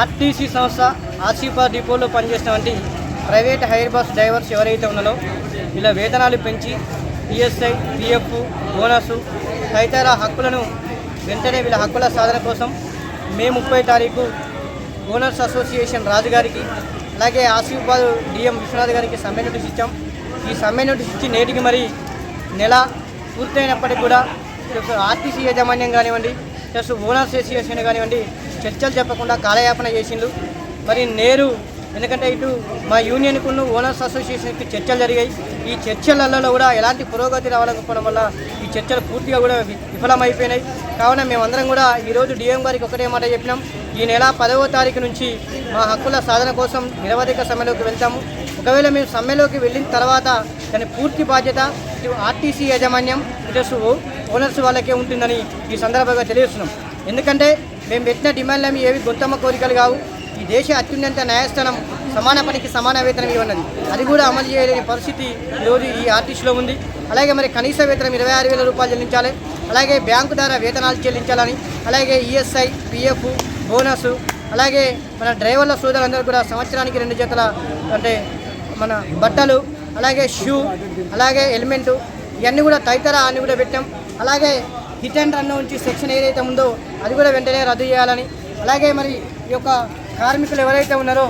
RTC సంస్థ ఆసిఫా డిపోలో పనిచేసినటువంటి ప్రైవేట్ హైర్ బస్ డ్రైవర్స్ ఎవరైతే ఉన్నారో ఇలా వేతనాలు పెంచి పిఎస్ఐ పిఎఫ్ బోనస్ తదితర హక్కులను వెంటనే వీళ్ళ హక్కుల సాధన కోసం మే ముప్పై తారీఖు ఓనర్స్ అసోసియేషన్ రాజు గారికి అలాగే ఆసిఫాబాద్ డిఎం విశ్వనాథ్ గారికి సమ్మె నోటీస్ ఇచ్చాం. ఈ సమ్మె నోటీస్ ఇచ్చి నేటికి మరి నెల పూర్తయినప్పటికీ కూడా ఆర్టీసీ యాజమాన్యం కానివ్వండి ప్లస్ ఓనర్స్ అసోసియేషన్ కానివ్వండి చర్చలు చెప్పకుండా కాలయాపన చేసిండు మరి నేరు ఎందుకంటే ఇటు మా యూనియన్కు ఓనర్స్ అసోసియేషన్కి చర్చలు జరిగాయి. ఈ చర్చలలో కూడా ఎలాంటి పురోగతి రావాలనుకోవడం వల్ల ఈ చర్చలు పూర్తిగా కూడా విఫలమైపోయినాయి. కావున మేమందరం కూడా ఈరోజు డిఎం గారికి ఒకటే మాట చెప్పినాం. ఈ నెల పదవ తారీఖు నుంచి మా హక్కుల సాధన కోసం నిరవధిక సమ్మెలోకి వెళ్తాము. ఒకవేళ మేము సమ్మెలోకి వెళ్ళిన తర్వాత దాని పూర్తి బాధ్యత ఇటు ఆర్టీసీ యాజమాన్యం ఇటు ఓనర్స్ వాళ్ళకే ఉంటుందని ఈ సందర్భంగా తెలియజేస్తున్నాం. ఎందుకంటే మేము పెట్టిన డిమాండ్లు ఏమి ఏవి గొంతమ్మ కోరికలు కావు. ఈ దేశ అత్యున్నత న్యాయస్థానం సమాన పనికి సమాన వేతనం ఇవ్వన్నది అది కూడా అమలు చేయలేని పరిస్థితి ఈరోజు ఈ ఆర్టీసీలో ఉంది. అలాగే మరి కనీస వేతనం ఇరవై ఆరు వేల రూపాయలు చెల్లించాలి. అలాగే బ్యాంకు ద్వారా వేతనాలు చెల్లించాలని అలాగే ఈఎస్ఐ పిఎఫ్ బోనస్ అలాగే మన డ్రైవర్ల సోదరులందరూ కూడా సంవత్సరానికి రెండు జతల అంటే మన బట్టలు అలాగే షూ అలాగే హెల్మెట్ ఇవన్నీ కూడా తదితర అన్ని కూడా పెట్టాం. అలాగే హిట్ అండ్ రన్ నుంచి సెక్షన్ ఏదైతే ఉందో అది కూడా వెంటనే రద్దు చేయాలని. అలాగే మరి ఈ యొక్క కార్మికులు ఎవరైతే ఉన్నారో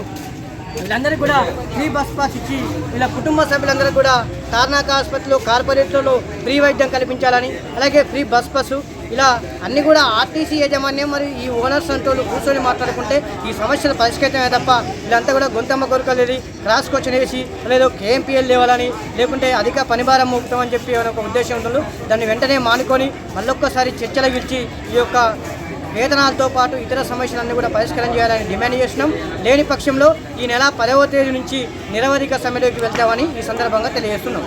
వీళ్ళందరికీ కూడా ఫ్రీ బస్ పాస్ ఇచ్చి వీళ్ళ కుటుంబ సభ్యులందరూ కూడా తార్నాక ఆసుపత్రిలో కార్పొరేట్లలో ఫ్రీ వైద్యం కల్పించాలని అలాగే ఫ్రీ బస్ పాసు ఇలా అన్ని కూడా ఆర్టీసీ యాజమాన్యం మరియు ఈ ఓనర్స్ అంటూ కూర్చొని మాట్లాడుకుంటే ఈ సమస్యలు పరిష్కరించమే తప్ప వీళ్ళంతా కూడా గొంతమ్మ కొరకలు వెళ్ళి క్రాస్ క్వశ్చన్ వేసి లేదో కేఎంపీఎల్ లేవాలని లేకుంటే అధిక పనిభారం మోపుతామని చెప్పి ఒక ఉద్దేశం ఉంటుంది దాన్ని వెంటనే మానుకొని మళ్ళొక్కసారి చర్చలు గెలిచి ఈ యొక్క వేతనాలతో పాటు ఇతర సమస్యలన్నీ కూడా పరిష్కారం చేయాలని డిమాండ్ చేసినాం లేని పక్షంలో ఈ నెల పదవ తేదీ నుంచి నిరవధిక సమ్మెలోకి వెళ్తామని ఈ సందర్భంగా తెలియజేస్తున్నాం.